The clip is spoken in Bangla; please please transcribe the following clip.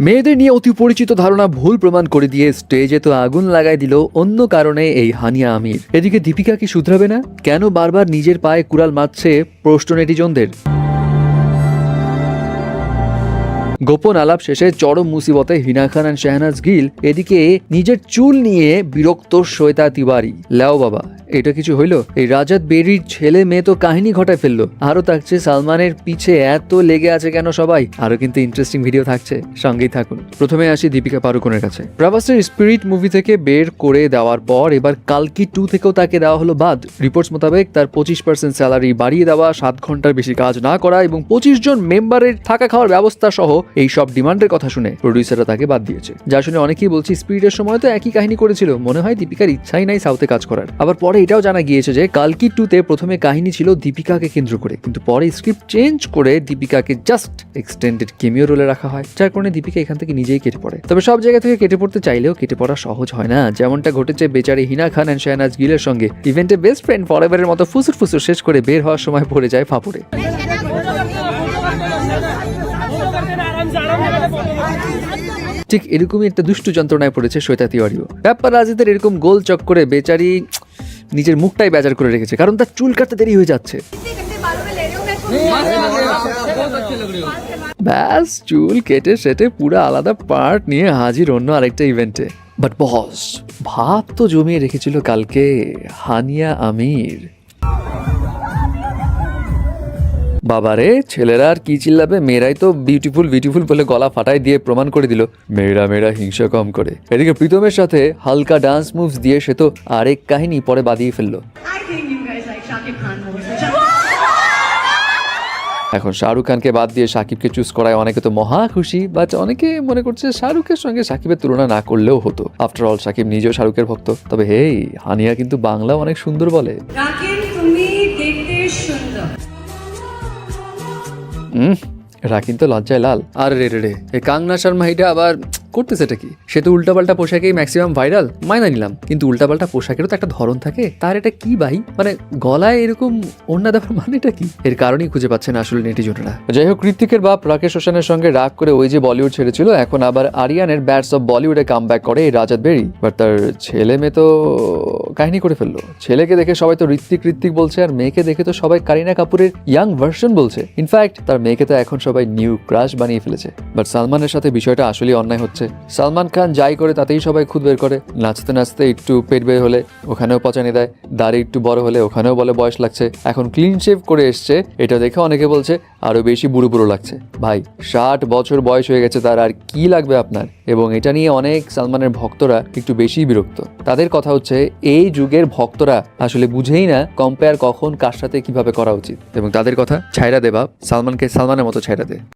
মেয়েদের নিয়ে অতি পরিচিত ধারণা ভুল প্রমাণ করে দিয়ে স্টেজে তো আগুন লাগাই দিল অন্য কারণে এই হানিয়া আমির। এদিকে দীপিকা কি শুধরাবে না? কেন বারবার নিজের পায়ে কুড়াল মারছে প্রশ্ন নেটিজনদের? গোপন আলাপ শেষে চরম মুসিবতে হিনা খান অ্যান্ড শাহনাজ গিল। এদিকে নিজের চুল নিয়ে বিরক্ত শ্বেতা তিওয়ারি। লেও বাবা এটা কিছু হইল? এই রাজাত বেরির ছেলে মেয়ে তো কাহিনী ঘটায় ফেলল। আরও থাকছে, সালমানের পিছে এত লেগে আছে কেন সবাই? আরও কিন্তু ইন্টারেস্টিং ভিডিও থাকছে, সঙ্গেই থাকুন। প্রথমে আসি দীপিকা পারুকনের কাছে। প্রভাসের স্পিরিট মুভি থেকে বের করে দেওয়ার পর এবার কালকি টু থেকেও তাকে দেওয়া হলো বাদ। রিপোর্টস মোতাবেক তার পঁচিশ পার্সেন্ট স্যালারি বাড়িয়ে দেওয়া, সাত ঘণ্টার বেশি কাজ না করা এবং পঁচিশ জন মেম্বারের থাকা খাওয়ার ব্যবস্থা সহ এই সব ডিমান্ডের কথা শুনে প্রডিউসাররা তাকে বাদ দিয়েছে। যা শুনে অনেকেই বলছি স্পিরিটের সময় তো একই কাহিনী করেছিল। মনে হয় দীপিকার ইচ্ছাই নাই সাউথে কাজ করার। আবার পরে এটাও জানা গিয়েছে যে কালকি টুতে প্রথমে কাহিনী ছিল দীপিকাকে কেন্দ্র করে, কিন্তু পরে স্ক্রিপ্ট চেঞ্জ করে দীপিকাকে জাস্ট এক্সটেন্ডেড কেমিও রোলে রাখা হয়, যার কারণে দীপিকা এখান থেকে নিজেই কেটে পড়ে। তবে সব জায়গা থেকে কেটে পড়তে চাইলেও কেটে পড়া সহজ হয় না। যেমনটা ঘটেছে বেচারি হিনা খান অ্যান্ড শাহনাজ গিলের সঙ্গে। ইভেন্টে বেস্ট ফ্রেন্ড ফরএভারের মতো ফুসুর ফুসুর শেষ করে বের হওয়ার সময় পড়ে যায় ফাপুরে ঠিক এরকমই একটা দুষ্টু যন্ত্রণায় পড়েছে শ্বেতা তিওয়ারিও। ব্যাপার রাজিদের এরকম গোল চক করে বেচারি নিজের মুখটাই বেজার করে রেখেছে, কারণ তার চুল কাটতে দেরি হয়ে যাচ্ছে। ব্যাস, চুল কেটে সেটে পুরো আলাদা পার্ট নিয়ে হাজির অন্য আরেকটা ইভেন্টে বাট বস ভাব তো জমিয়ে রেখেছিল কালকে হানিয়া আমির। বাবারে ছেলেরা আর কি চিল্লাবে? মেয়েরাই তো বিউটিফুল বিউটিফুল বলে গলা ফাটাই দিয়ে প্রমাণ করে দিল। মেয়েরা মেয়েরা হিংসা কম করে। এদিকে প্রীতমের সাথে হালকা ডান্স মুভস দিয়ে সে তো আরেক কাহিনী পরে বাদিয়ে ফেলল. এখন শাহরুখ খানকে বাদ দিয়ে সাকিবকে চুজ করায় অনেকে তো মহা খুশি বাট অনেকে মনে করছে শাহরুখের সঙ্গে সাকিবের তুলনা না করলেও হতো। আফটার অল সাকিব নিজেও শাহরুখের ভক্ত। তবে হেই হানিয়া কিন্তু বাংলা অনেক সুন্দর বলে। তুমি দেখতে সুন্দর। হুম? রাখিন তো লজ্জায় লাল। আর রে রে রে এই কাংনা শর্মা এটা আবার করতেছেটা কি? সে তো উল্টাপাল্টা পোশাকেই ম্যাক্সিমাম ভাইরাল মাইনা নিলাম। কিন্তু উল্টাপাল্টা পোশাকেরও তো একটা ধরন থাকে। তার এটা কি ভাই? মানে গলায় এরকম অন্য দেওয়ার মানেটা কি? এর কারণেই খুঁজে পাচ্ছে না আসলে নেটিজনরা। যাই হোক কৃতিকের বাপ রাকেশ হোসেনের সঙ্গে রাগ করে ওই যে বলিউড ছেড়েছিল, এখন আবার আরিয়ানের ব্যাটস অফ বলিউডে কাম ব্যাক করে এই রাজাত বেরি। বাট তার ছেলে মেয়ে তো কাহিনী করে ফেলল। ছেলেকে দেখে সবাই তো ঋত্বিক ঋত্বিক বলছে, আর মেয়েকে দেখে তো সবাই কারিনা কাপুরের ইয়াং ভার্সন বলছে। ইনফ্যাক্ট তার মেয়েকে তো এখন সবাই নিউ ক্রাশ বানিয়ে ফেলেছে। বাট সালমানের সাথে বিষয়টা আসলেই অন্যায় হচ্ছে। সালমান খান যাই করে তাতেই সবাই খুদ বের করে। নাচতে নাচতে একটু পেট বের হলে ওখানেও পচানি দেয়, দাড়ি একটু বড় হলে ওখানেও বলে বয়স লাগছে। এখন ক্লিন শেভ করে এসছে, এটা দেখে অনেকে বলছে আরও বেশি বুড়ো বুড়ো লাগছে। ভাই, ষাট বছর বয়স হয়ে গেছে তার, আর কি লাগবে আপনার? এবং এটা নিয়ে অনেক সালমানের ভক্তরা একটু বেশি বিরক্ত। তাদের কথা হচ্ছে, এই যুগের ভক্তরা আসলে বুঝেই না কম্পেয়ার কখন কার সাথে কীভাবে করা উচিত। এবং তাদের কথা ছাইরা দে বাপ, সালমানকে সালমানের মতো ছাইরা দে।